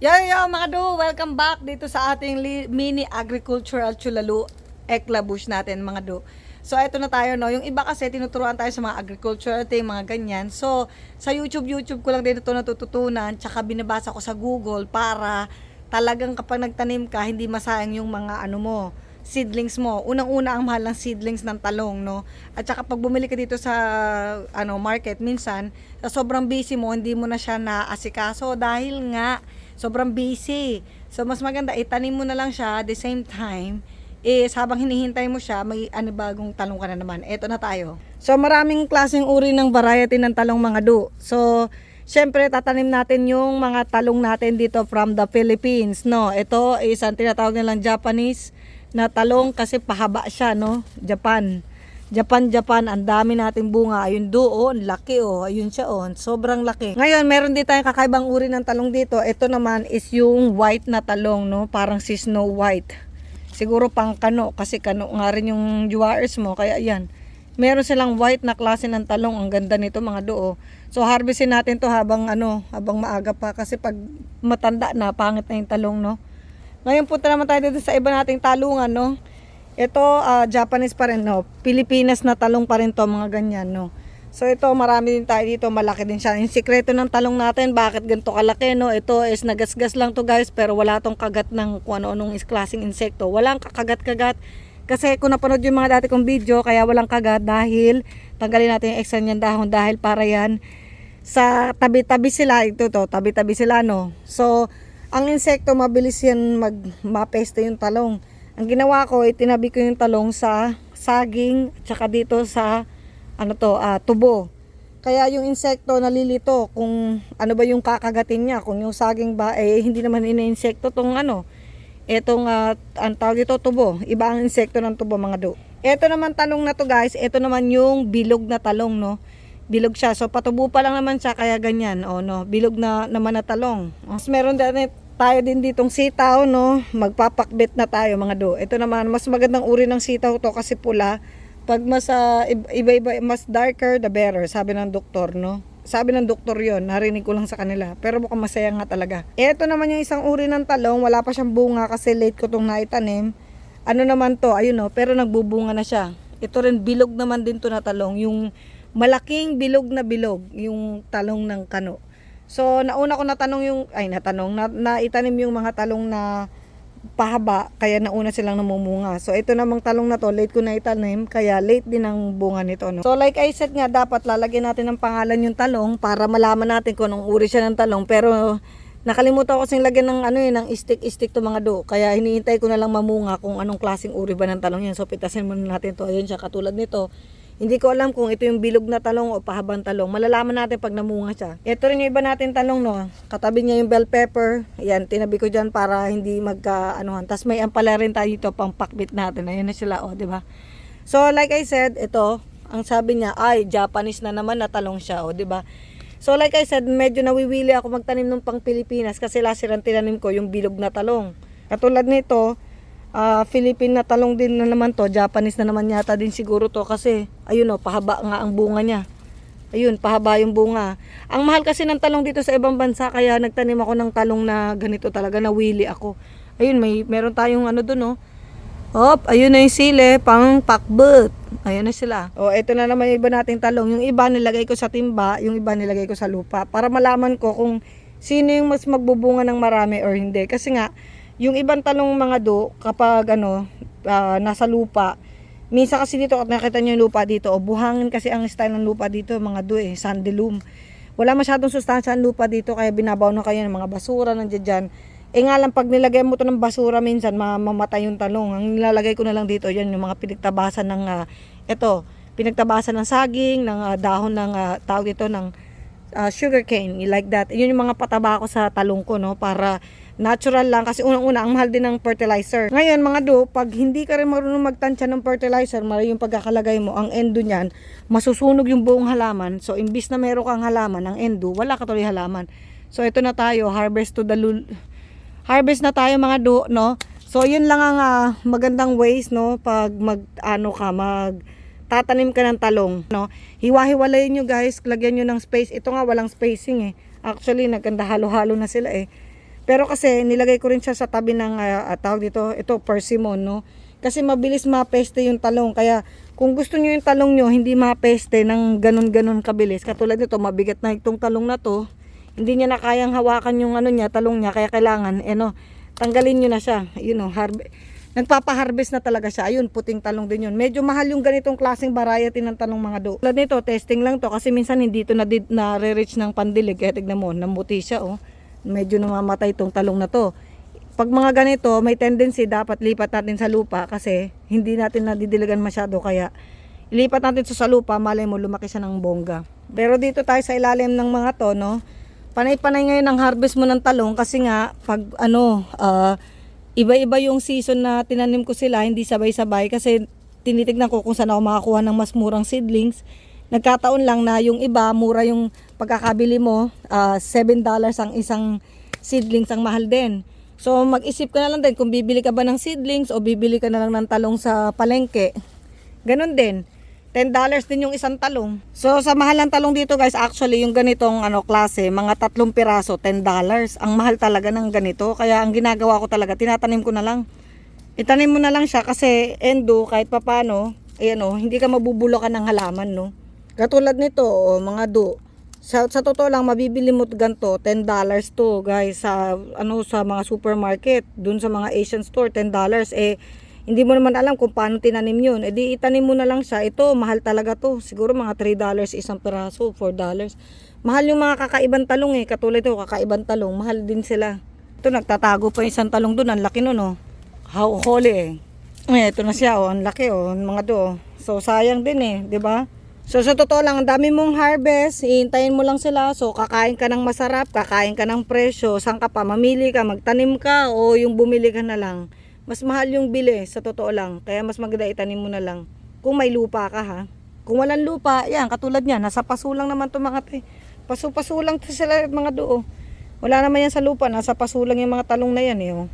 Yo, yo, mga do, welcome back dito sa ating mini agricultural chulalu eklabush natin, mga do. So, ito na tayo, no? Yung iba kasi, tinuturuan tayo sa mga agricultural thing, mga ganyan. So, sa YouTube, YouTube ko lang din ito natututunan, tsaka binabasa ko sa Google para talagang kapag nagtanim ka, hindi masayang yung mga ano mo, seedlings mo. Unang-una ang mahal ng seedlings ng talong, no? At saka pag bumili ka dito sa ano market, minsan, sa sobrang busy mo, hindi mo na siya naasikaso dahil nga sobrang busy. So, mas maganda, itanim mo na lang siya at the same time, is habang hinihintay mo siya, may ano bagong talong ka na naman. Eto na tayo. So, maraming klaseng uri ng variety ng talong mga do. So, Siyempre, tatanim natin yung mga talong natin dito from the Philippines, no? Ito is ang tinatawag nilang Japanese na talong kasi pahaba siya, no? Japan. Japan, Japan, ang dami nating bunga. Ayun doon, laki oh. Ayun siya oh, sobrang laki. Ngayon, meron din tayong kakaibang uri ng talong dito. Ito naman is yung white na talong, no? Parang si Snow White. Siguro pang kano, kasi kano nga rin yung viewers mo. Kaya yan. Meron silang white na klase ng talong. Ang ganda nito mga doo. So harvestin natin to habang ano, habang maaga pa kasi pag matanda na, pangit na yung talong, no. Ngayon punta naman tayo dito sa iba nating talungan, no. Ito ah, Japanese pa rin, no. Pilipinas na talong pa rin to, mga ganyan, no. So ito, marami din tayo dito, malaki din siya. Yung sikreto ng talong natin, bakit ganito kalaki, no? Ito is nagasgas lang to guys, pero wala tong kagat ng kung ano-anong klaseng insekto. Walang kakagat-kagat. Kasi kung napanood yung mga dati kong video, kaya walang kagat dahil tanggalin natin yung extra niyan dahon dahil para yan sa tabi-tabi sila ito to tabi-tabi sila no so ang insekto mabilis yan mag mapeste yung talong ang ginawa ko itinabi ko yung talong sa saging at saka dito sa ano to ah, tubo. Kaya yung insekto nalilito kung ano ba yung kakagatin niya. Kung yung saging ba eh hindi naman ina-insekto tong ano etong uh, ang tawag dito tubo. Iba ang insekto ng tubo mga do. Eto naman talong na to guys. Eto naman yung bilog na talong no? Bilog siya. So patubo pa lang naman siya kaya ganyan. O no, bilog na naman na talong. Mas meron din tayo din ditong sitaw no. Magpapakbit na tayo mga do. Ito naman mas magandang uri ng sitaw to kasi pula. Pag mas ah, iba-iba mas darker the better sabi ng doktor no. Sabi ng doktor yon narinig ko lang sa kanila. Pero mukhang masaya nga talaga. Ito naman yung isang uri ng talong, wala pa siyang bunga kasi late ko tong naitanim. Ano naman to, ayun no, pero nagbubunga na siya. Ito rin bilog naman din to na talong, yung malaking bilog na bilog yung talong ng kano. So, nauna ko natanong yung, ay natanong, na, naitanim yung mga talong na pahaba, kaya nauna silang namumunga. So, ito namang talong na to, late ko na itanim, kaya late din ang bunga nito. No? So, like I said nga, dapat lalagyan natin ng pangalan yung talong para malaman natin kung anong uri siya ng talong. Pero, nakalimutan ko kasing lagyan ng ano yun, ng stick-stick to mga do. Kaya hinihintay ko na lang mamunga kung anong klaseng uri ba ng talong yan. So, pitasin muna natin to. Ayun siya, katulad nito hindi ko alam kung ito yung bilog na talong o pahabang talong. Malalaman natin pag namunga siya. Ito rin yung iba natin talong, no? Katabi niya yung bell pepper. Ayan, tinabi ko dyan para hindi magka, anuhan. Tapos may ampala rin tayo dito pang pakbit natin. Ayan na sila, oh, di ba? So, like I said, ito, ang sabi niya, ay, Japanese na naman na talong siya, oh, di ba? So, like I said, medyo nawiwili ako magtanim ng pang Pilipinas kasi last year ang tinanim ko yung bilog na talong. Katulad nito, uh, Philippine na talong din na naman to. Japanese na naman yata din siguro to kasi ayun o, pahaba nga ang bunga niya. Ayun, pahaba yung bunga. Ang mahal kasi ng talong dito sa ibang bansa kaya nagtanim ako ng talong na ganito talaga, na nawili ako. Ayun, may meron tayong ano doon, no. Hop, ayun na yung sile, pang pakbet. Ayun na sila. O, ito na naman yung iba nating talong. Yung iba nilagay ko sa timba, yung iba nilagay ko sa lupa. Para malaman ko kung sino yung mas magbubunga ng marami or hindi. Kasi nga, yung ibang talong mga do, kapag ano, uh, nasa lupa, Minsan kasi dito, nakita nyo yung lupa dito, o buhangin kasi ang style ng lupa dito, mga do eh, sandy loam. Wala masyadong sustansya ang lupa dito, kaya binabaw na kayo ng mga basura nandiyan dyan. Eh nga lang, pag nilagay mo to ng basura minsan, mamamatay yung talong. Ang nilalagay ko na lang dito, yan yung mga pinagtabasan ng, uh, ito, pinagtabasan ng saging, ng uh, dahon ng, uh, tawag ito, ng uh, sugar cane, like that. Yun yung mga pataba ko sa talong ko, no, para Natural lang kasi unang-una ang mahal din ng fertilizer. Ngayon mga do, pag hindi ka rin marunong magtansya ng fertilizer, mali yung pagkakalagay mo, ang endo niyan, masusunog yung buong halaman. So imbis na meron kang halaman, ang endo, wala ka tuloy halaman. So ito na tayo, harvest to the lul harvest na tayo mga do, no? So yun lang ang uh, magandang ways, no, pag mag ano ka, mag tatanim ka ng talong, no? Hiwa-hiwalayin nyo guys, lagyan nyo ng space. Ito nga walang spacing eh. Actually, naganda halo-halo na sila eh. Pero kasi nilagay ko rin siya sa tabi ng ah, tawag dito, ito persimmon, no? Kasi mabilis mapeste yung talong. Kaya kung gusto niyo yung talong nyo, hindi mapeste ng ganun-ganun kabilis. Katulad nito, mabigat na itong talong na to. Hindi niya na kayang hawakan yung ano niya, talong niya. Kaya kailangan, eh no, tanggalin nyo na siya. You know, harb nagpapa-harvest na talaga siya. Ayun, puting talong din yun. Medyo mahal yung ganitong klaseng variety ng talong mga do. Tulad nito, testing lang to kasi minsan hindi to na, na reach ng pandilig. Kaya tignan mo, namuti siya oh. Medyo namamatay tong talong na to. Pag mga ganito, may tendency dapat lipat natin sa lupa kasi hindi natin nadidiligan masyado kaya ilipat natin sa lupa, malay mo lumaki siya ng bongga. Pero dito tayo sa ilalim ng mga to, no? Panay-panay ngayon ang harvest mo ng talong kasi nga pag ano, ah, iba-iba yung season na tinanim ko sila, hindi sabay-sabay kasi tinitignan ko kung saan ako makakuha ng mas murang seedlings. Nagkataon lang na yung iba, mura yung pagkakabili mo, ah, $7 ang isang seedlings ang mahal din. So mag-isip ka na lang din kung bibili ka ba ng seedlings o bibili ka na lang ng talong sa palengke. Ganon din. $10 din yung isang talong. So sa mahal ng talong dito guys, actually yung ganitong ano klase, mga tatlong piraso, $10. Ang mahal talaga ng ganito. Kaya ang ginagawa ko talaga, tinatanim ko na lang. Itanim mo na lang siya kasi endo kahit papano, ayan o, hindi ka mabubulakan ng halaman no. Katulad nito, o, mga do. Sa, sa totoo lang, mabibili mo ganito, $10 to guys, sa, ano, sa mga supermarket, dun sa mga Asian store, $10. Eh, hindi mo naman alam kung paano tinanim yun. Eh di itanim mo na lang siya. Ito, mahal talaga to. Siguro mga $3 isang peraso, $4. Mahal yung mga kakaibang talong eh. Katulad ito, kakaibang talong. Mahal din sila. Ito, nagtatago pa yung isang talong doon. Ang laki nun oh. How holy eh. Eh, ito na siya oh. Ang laki oh. Mga do. So, sayang din eh. 'di ba? So, sa totoo lang, ang dami mong harvest, iintayin mo lang sila. So, kakain ka ng masarap, kakain ka ng presyo, saan ka pa, mamili ka, magtanim ka, o yung bumili ka na lang. Mas mahal yung bili, sa totoo lang. Kaya mas maganda itanim mo na lang. Kung may lupa ka, ha? Kung walang lupa, yan, katulad niya, nasa paso lang naman to mga te. Paso-paso lang sila mga do. Wala naman yan sa lupa, nasa paso lang yung mga talong na yan, eh. Oh.